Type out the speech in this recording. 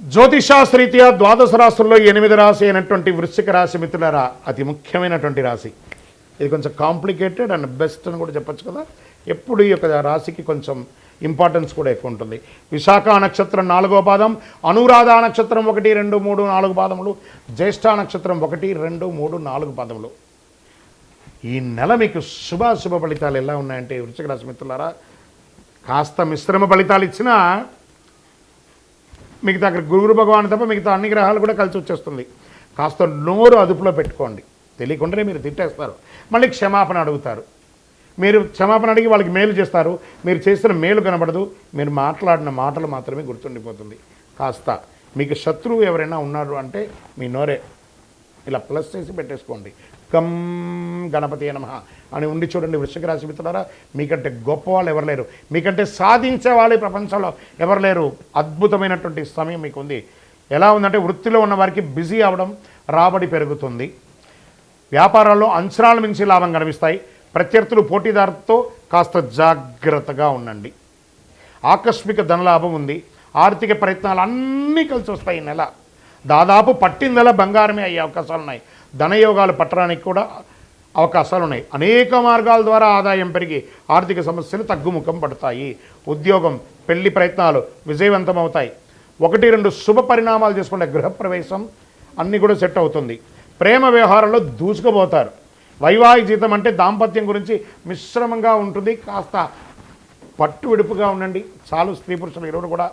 జ్యోతిషాస్త్రీత్యా ద్వాదశ రాశుల్లో ఎనిమిది రాశి అయినటువంటి వృశ్చిక రాశి మిత్రులరా అతి ముఖ్యమైనటువంటి రాశి. ఇది కొంచెం కాంప్లికేటెడ్ అండ్ బెస్ట్ అని కూడా చెప్పొచ్చు కదా. ఎప్పుడు ఈ యొక్క రాశికి కొంచెం ఇంపార్టెన్స్ కూడా ఎక్కువ ఉంటుంది. విశాఖ నక్షత్రం నాలుగో పాదం అనురాధ నక్షత్రం ఒకటి రెండు మూడు నాలుగు పాదములు జ్యేష్ఠ నక్షత్రం ఒకటి రెండు మూడు నాలుగు పాదములు. ఈ నెల మీకు శుభాశుభ ఫలితాలు ఎలా ఉన్నాయంటే వృశ్చిక రాశి మిత్రులారా కాస్త మిశ్రమ ఫలితాలు ఇచ్చినా మిగతా అక్కడ గురువు భగవాన్ తప్ప మిగతా అన్ని గ్రహాలు కూడా కలిసి వచ్చేస్తుంది. కాస్త నోరు అదుపులో పెట్టుకోండి. తెలియకుండానే మీరు తిట్టేస్తారు. మళ్ళీ క్షమాపణ అడుగుతారు. మీరు క్షమాపణ అడిగి వాళ్ళకి మేలు చేస్తారు. మీరు చేసిన మేలు కనబడదు. మీరు మాట్లాడిన మాటలు మాత్రమే గుర్తుండిపోతుంది. కాస్త మీకు శత్రువు ఎవరైనా ఉన్నారు అంటే మీ నోరే. ఇలా ప్లస్ చేసి పెట్టేసుకోండి. కం గణపతి నమ. అని ఉండి చూడండి వృశ్చిక రాశి మిత్రులారా మీకంటే గొప్ప వాళ్ళు ఎవరు లేరు. మీకంటే సాధించే వాళ్ళు ఈ ప్రపంచంలో ఎవరు లేరు. అద్భుతమైనటువంటి సమయం మీకు ఉంది ఎలా ఉందంటే వృత్తిలో ఉన్న వారికి బిజీ అవడం రాబడి పెరుగుతుంది. వ్యాపారాల్లో అంచనాల మించి లాభం కనిపిస్తాయి. ప్రత్యర్థులు పోటీదారుతో కాస్త జాగ్రత్తగా ఉండండి. ఆకస్మిక ధనలాభం ఉంది. ఆర్థిక ప్రయత్నాలు అన్నీ కలిసి వస్తాయి ఈ నెల. దాదాపు పట్టిందల బంగారమే అయ్యే అవకాశాలు ఉన్నాయి ధనయోగాలు పట్టడానికి కూడా అవకాశాలు ఉన్నాయి అనేక మార్గాల ద్వారా ఆదాయం పెరిగి ఆర్థిక సమస్యలు తగ్గుముఖం పడతాయి. ఉద్యోగం పెళ్ళి ప్రయత్నాలు విజయవంతం అవుతాయి ఒకటి రెండు శుభ పరిణామాలు చేసుకునే గృహప్రవేశం అన్నీ కూడా సెట్ అవుతుంది. ప్రేమ వ్యవహారంలో దూసుకుపోతారు. వైవాహిక జీవితం అంటే దాంపత్యం గురించి మిశ్రమంగా ఉంటుంది. కాస్త పట్టు విడుపుగా ఉండండి. చాలు స్త్రీ పురుషులు ఇరువురు కూడా